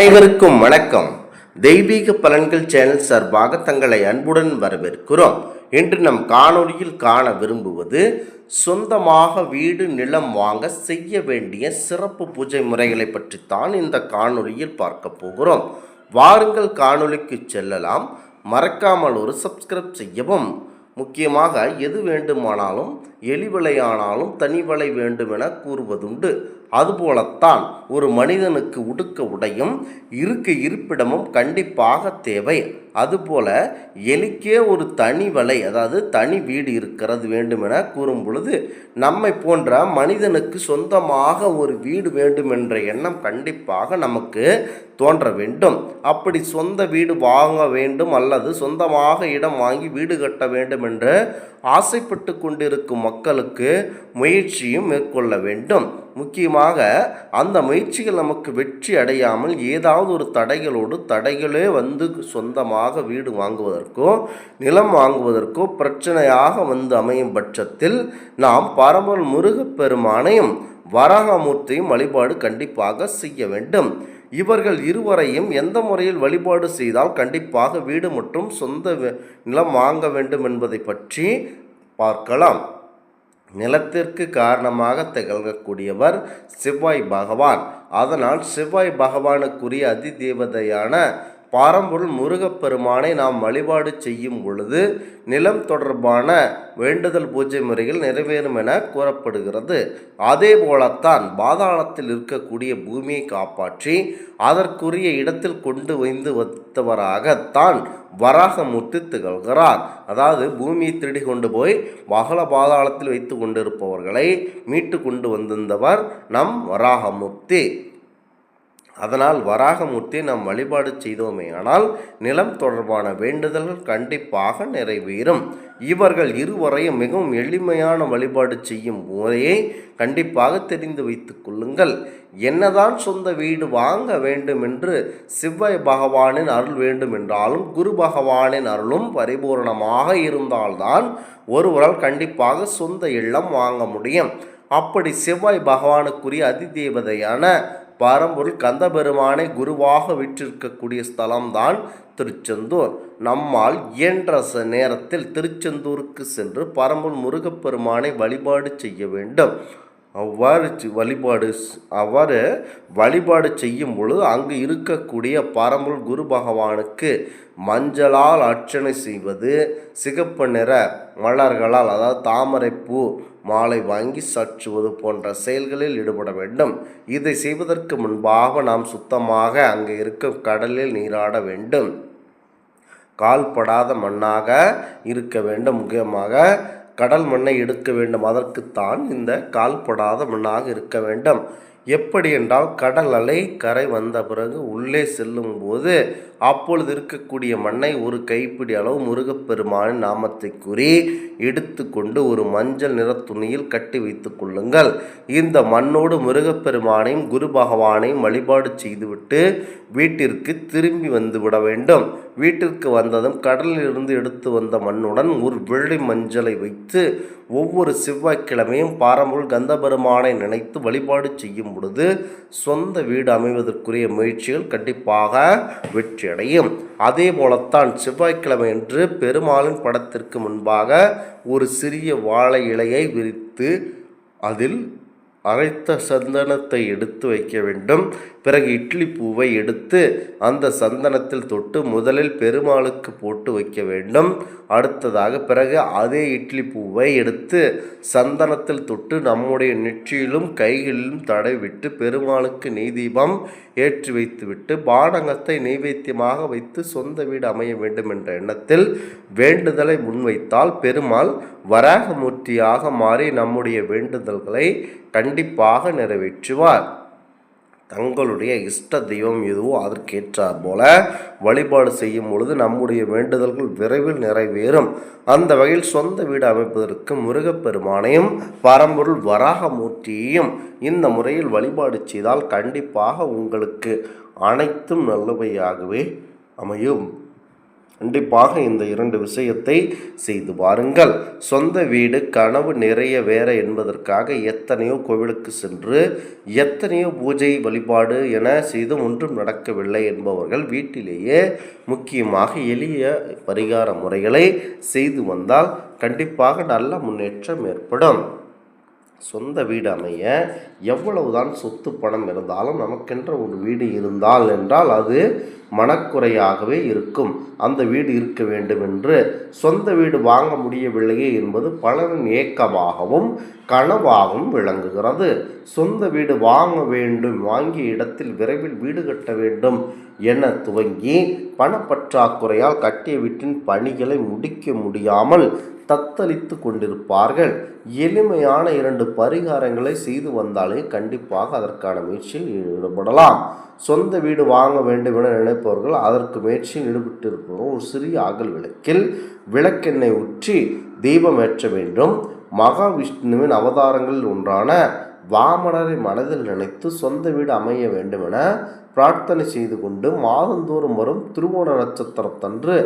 அனைவருக்கும் வணக்கம். தெய்வீக பலன்கள் சேனல் சார்பாக தங்களை அன்புடன் வரவேற்கிறோம். இன்று நம் காணொலியில் காண விரும்புவது சொந்தமாக வீடு நிலம் வாங்க செய்ய வேண்டிய சிறப்பு பூஜை முறைகளை பற்றித்தான் இந்த காணொலியில் பார்க்க போகிறோம். வாருங்கள் காணொலிக்கு செல்லலாம். மறக்காமல் ஒரு சப்ஸ்கிரைப் செய்யவும். முக்கியமாக எது வேண்டுமானாலும் எலிவலையானாலும் தனிவலை வேண்டுமென கூறுவதுண்டு. அதுபோலத்தான் ஒரு மனிதனுக்கு உடுக்க உடையும் இருக்க இருப்பிடமும் கண்டிப்பாக தேவை. அதுபோல எலிக்கே ஒரு தனி வலை அதாவது தனி வீடு இருக்கிறது வேண்டுமென கூறும் பொழுது நம்மை போன்ற மனிதனுக்கு சொந்தமாக ஒரு வீடு வேண்டுமென்ற எண்ணம் கண்டிப்பாக நமக்கு தோன்ற வேண்டும். அப்படி சொந்த வீடு வாங்க வேண்டும் அல்லது சொந்தமாக இடம் வாங்கி வீடு கட்ட வேண்டும் என்று ஆசைப்பட்டு கொண்டிருக்கும் மக்களுக்கு முயற்சியும் மேற்கொள்ள வேண்டும். முக்கியமாக அந்த முயற்சிகள் நமக்கு வெற்றி அடையாமல் ஏதாவது ஒரு தடைகளோடு தடைகளே வந்து சொந்தமாக வீடு வாங்குவதற்கோ நிலம் வாங்குவதற்கோ பிரச்சனையாக வந்து அமையும் பட்சத்தில் நாம் பரம்பல் முருகப்பெருமானையும் வராகமூர்த்தியும் வழிபாடு கண்டிப்பாக செய்ய வேண்டும். இவர்கள் இருவரையும் எந்த முறையில் வழிபாடு செய்தால் கண்டிப்பாக வீடு மற்றும் சொந்த நிலம் வாங்க வேண்டும் என்பதை பற்றி பார்க்கலாம். நிலத்திற்கு காரணமாக திகழக்கூடியவர் செவ்வாய் பகவான். அதனால் செவ்வாய் பகவானுக்குரிய அதிதேவதையான பாரம்பொருள் முருகப்பெருமானை நாம் வழிபாடு செய்யும் பொழுது நிலம் தொடர்பான வேண்டுதல் பூஜை முறைகள் நிறைவேறும் என கூறப்படுகிறது. அதே போலத்தான் பாதாளத்தில் இருக்கக்கூடிய பூமியை காப்பாற்றி அதற்குரிய இடத்தில் கொண்டு வைந்து வைத்தவராகத்தான் வராகமூர்த்தி திகழ்கிறார். அதாவது பூமியை திருடி கொண்டு போய் மகள பாதாளத்தில் வைத்து கொண்டிருப்பவர்களை மீட்டு கொண்டு வந்திருந்தவர் நம் வராகமூர்த்தி. அதனால் வராகமூர்த்தி நாம் வழிபாடு செய்தோமே. ஆனால் நிலம் தொடர்பான வேண்டுதல்கள் கண்டிப்பாக நிறைவேறும். இவர்கள் இருவரையும் மிகவும் எளிமையான வழிபாடு செய்யும் முறையை கண்டிப்பாக தெரிந்து வைத்து கொள்ளுங்கள். என்னதான் சொந்த வீடு வாங்க வேண்டும் என்று சிவ்வாய் பகவானின் அருள் வேண்டும் என்றாலும் குரு பகவானின் அருளும் பரிபூரணமாக இருந்தால்தான் ஒருவரால் கண்டிப்பாக சொந்த இல்லம் வாங்க முடியும். அப்படி செவ்வாய் பகவானுக்குரிய அதிதேவதையான பரம்பொருள் கந்தபெருமானை குருவாக விற்றிருக்கக்கூடிய ஸ்தலம்தான் திருச்செந்தூர். நம்மால் இயன்ற ச- நேரத்தில் திருச்செந்தூருக்கு சென்று பரம்பொருள் முருகப்பெருமானை வழிபாடு செய்ய வேண்டும். அவ்வாறு சி- வழிபாடு அவ்வாறு வழிபாடு செய்யும் பொழுது அங்கு இருக்கக்கூடிய பரம்புல் குரு பகவானுக்கு மஞ்சளால் அர்ச்சனை செய்வது சிகப்பு நிற மலர்களால் அதாவது தாமரைப்பூ மாலை வாங்கி சற்றுவது போன்ற செயல்களில் ஈடுபட வேண்டும். இதை செய்வதற்கு முன்பாக நாம் சுத்தமாக அங்கே இருக்கும் கடலில் நீராட வேண்டும். கால்படாத மண்ணாக இருக்க வேண்டும். முக்கியமாக கடல் மண்ணை எடுக்க வேண்டும். அதற்குத்தான் இந்த கால்படாத மண்ணாக இருக்க வேண்டும். எப்படி என்றால் கடல் அலை கரை வந்த பிறகு உள்ளே செல்லும் போது அப்பொழுது இருக்கக்கூடிய மண்ணை ஒரு கைப்பிடி அளவு முருகப்பெருமானின் நாமத்தை கூறி எடுத்துக்கொண்டு ஒரு மஞ்சள் நிற துணியில் கட்டி வைத்துக் கொள்ளுங்கள். இந்த மண்ணோடு முருகப்பெருமானையும் குரு பகவானையும் வழிபாடு செய்துவிட்டு வீட்டிற்கு திரும்பி வந்து விட வேண்டும். வீட்டிற்கு வந்ததும் கடலிலிருந்து எடுத்து வந்த மண்ணுடன் ஒரு வெள்ளை மஞ்சளை வைத்து ஒவ்வொரு செவ்வாய்க்கிழமையும் பாரம்பரிய கந்தபெருமானை நினைத்து வழிபாடு செய்யும் பொழுது சொந்த வீடு அமைவதற்குரிய முயற்சிகள் கண்டிப்பாக வெற்றியடையும். அதே போலத்தான் செவ்வாய்க்கிழமை என்று பெருமாளின் படத்திற்கு முன்பாக ஒரு சிறிய வாழை இலையை விரித்து அதில் அரைத்த சந்தனத்தை எடுத்து வைக்க வேண்டும். பிறகு இட்லி பூவை எடுத்து அந்த சந்தனத்தில் தொட்டு முதலில் பெருமாளுக்கு போட்டு வைக்க வேண்டும். அடுத்ததாக பிறகு அதே இட்லி பூவை எடுத்து சந்தனத்தில் தொட்டு நம்முடைய நெற்றியிலும் கைகளிலும் தடவிட்டு பெருமாளுக்கு நெய் தீபம் ஏற்றி வைத்துவிட்டு பானகத்தை நெய்வேத்தியமாக வைத்து சொந்த வீடு அமைய வேண்டும் என்ற எண்ணத்தில் வேண்டுதலை முன்வைத்தால் பெருமாள் வராகமூர்த்தியாக மாறி நம்முடைய வேண்டுதல்களை கண்டிப்பாக நிறைவேற்றுவார். தங்களுடைய இஷ்ட தெய்வம் எதுவோ அதற்கேற்றார் போல வழிபாடு செய்யும் பொழுது நம்முடைய வேண்டுதல்கள் விரைவில் நிறைவேறும். அந்த வகையில் சொந்த வீடு அமைப்பதற்கு முருகப்பெருமானையும் பரம்பொருள் வராகமூர்த்தியையும் இந்த முறையில் வழிபாடு செய்தால் கண்டிப்பாக உங்களுக்கு அனைத்தும் நல்லவையாகவே அமையும். கண்டிப்பாக இந்த இரண்டு விஷயத்தை செய்து பாருங்கள் சொந்த வீடு கனவு நிறைய வேற என்பதற்காக எத்தனையோ கோவிலுக்கு சென்று எத்தனையோ பூஜை வழிபாடு என செய்தும் ஒன்றும் நடக்கவில்லை என்பவர்கள் வீட்டிலேயே முக்கியமாக எளிய பரிகார முறைகளை செய்து வந்தால் கண்டிப்பாக நல்ல முன்னேற்றம் ஏற்படும். சொந்த வீடு அமைய எவ்வளவுதான் சொத்து பணம் இருந்தாலும் நமக்கென்ற ஒரு வீடு இருந்தால் என்றால் அது மனக்குறையாகவே இருக்கும். அந்த வீடு இருக்க வேண்டும் என்று சொந்த வீடு வாங்க முடியவில்லையே என்பது பலரின் ஏக்கமாகவும் கனவாகவும் விளங்குகிறது. சொந்த வீடு வாங்க வேண்டும் வாங்கிய இடத்தில் விரைவில் வீடு கட்ட வேண்டும் என துவங்கி பணப்பற்றாக்குறையால் கட்டிய வீட்டின் பணிகளை முடிக்க முடியாமல் தத்தளித்து கொண்டிருப்பார்கள். எளிமையான இரண்டு பரிகாரங்களை செய்து வந்தாலே கண்டிப்பாக அதற்கான முயற்சியில் ஈடுபடலாம். சொந்த வீடு வாங்க வேண்டும் என நினைப்பவர்கள் அதற்கு முயற்சியில் ஈடுபட்டிருப்பவர்கள் ஒரு சிறிய அகல் விளக்கில் விளக்கெண்ணெய் ஊற்றி தீபம் ஏற்ற வேண்டும். மகாவிஷ்ணுவின் அவதாரங்களில் ஒன்றான வாமனரை மனதில் நினைத்து சொந்த வீடு அமைய வேண்டும் என பிரார்த்தனை செய்து கொண்டு மாதந்தோறும் வரும் திருவோண நட்சத்திரத்தன்று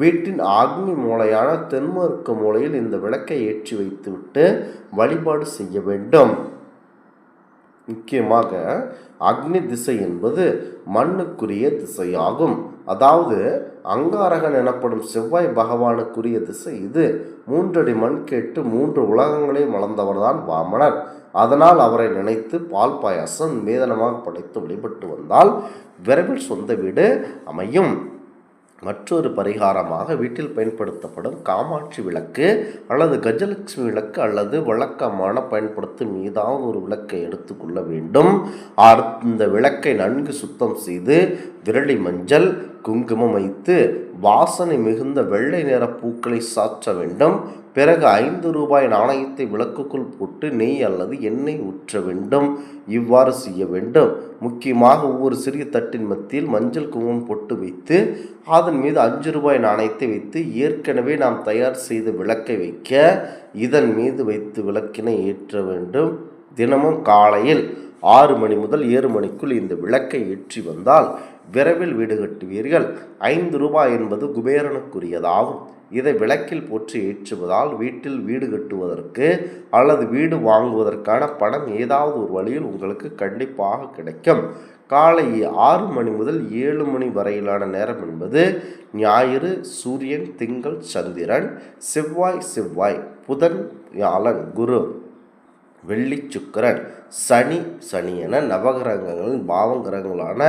வீட்டின் ஆக்னி மூலையான தென்மேற்கு மூலையில் இந்த விளக்கை ஏற்றி வைத்துவிட்டு வழிபாடு செய்ய வேண்டும். முக்கியமாக அக்னி திசை என்பது மண்ணுக்குரிய திசையாகும். அதாவது அங்காரகன் எனப்படும் செவ்வாய் பகவானுக்குரிய திசை இது. மூன்றடி மண் கேட்டு மூன்று உலகங்களையும் வளர்ந்தவர்தான் வாமனர். அதனால் அவரை நினைத்து பால் பாயாசம் மேதனமாக படைத்து வழிபட்டு வந்தால் விரைவில் சொந்த வீடு அமையும். மற்றொரு பரிகாரமாக வீட்டில் பயன்படுத்தப்படும் காமாட்சி விளக்கு அல்லது கஜலட்சுமி விளக்கு அல்லது வழக்கமான பயன்படுத்தும் ஏதாவது ஒரு விளக்கை எடுத்துக்கொள்ள வேண்டும். அந்த விளக்கை நன்கு சுத்தம் செய்து விரலி மஞ்சள் குங்குமம் வைத்து வாசனை மிகுந்த வெள்ளை நிற பூக்களை சாற்ற வேண்டும். பிறகு ஐந்து ரூபாய் நாணயத்தை விளக்குக்குள் போட்டு நெய் அல்லது எண்ணெய் ஊற்ற வேண்டும். இவ்வாறு செய்ய வேண்டும். முக்கியமாக ஒவ்வொரு சிறிய தட்டின் மத்தியில் மஞ்சள் குங்குமம் பொட்டு வைத்து அதன் மீது அஞ்சு ரூபாய் நாணயத்தை வைத்து ஏற்கனவே நாம் தயார் செய்த விளக்கை வைக்க இதன் மீது வைத்து விளக்கினை ஏற்ற வேண்டும். தினமும் காலையில் ஆறு மணி முதல் ஏழு மணிக்குள் இந்த விளக்கை ஏற்றி வந்தால் விரைவில் வீடு கட்டுவீர்கள். ஐந்து ரூபாய் என்பது குபேரனுக்குரியதாகும். இதை விளக்கில் போற்றி ஏற்றுவதால் வீட்டில் வீடு கட்டுவதற்கு அல்லது வீடு வாங்குவதற்கான பணம் ஏதாவது ஒரு வழியில் உங்களுக்கு கண்டிப்பாக கிடைக்கும். காலை ஆறு மணி முதல் ஏழு மணி வரையிலான நேரம் என்பது ஞாயிறு சூரியன் திங்கள் சந்திரன் செவ்வாய் செவ்வாய் புதன் வியாழன் குரு. வெள்ளி சுக்கிரன் சனி சனி என நவகிரகங்களின் பாவங்கிரகங்களான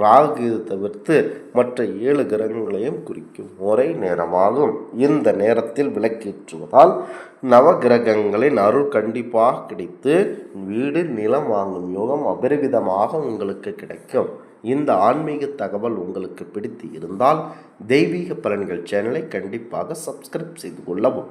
ராகு தவிர்த்து மற்ற ஏழு கிரகங்களையும் குறிக்கும் ஒரே நேரமாகும். இந்த நேரத்தில் விளக்கேற்றுவதால் நவகிரகங்களின் அருள் கண்டிப்பாக கிடைத்து வீடு நிலம் வாங்கும் யோகம் அபரிவிதமாக உங்களுக்கு கிடைக்கும். இந்த ஆன்மீக தகவல் உங்களுக்கு பிடித்து இருந்தால் தெய்வீக பலன்கள் சேனலை கண்டிப்பாக சப்ஸ்கிரைப் செய்து கொள்ளவும்.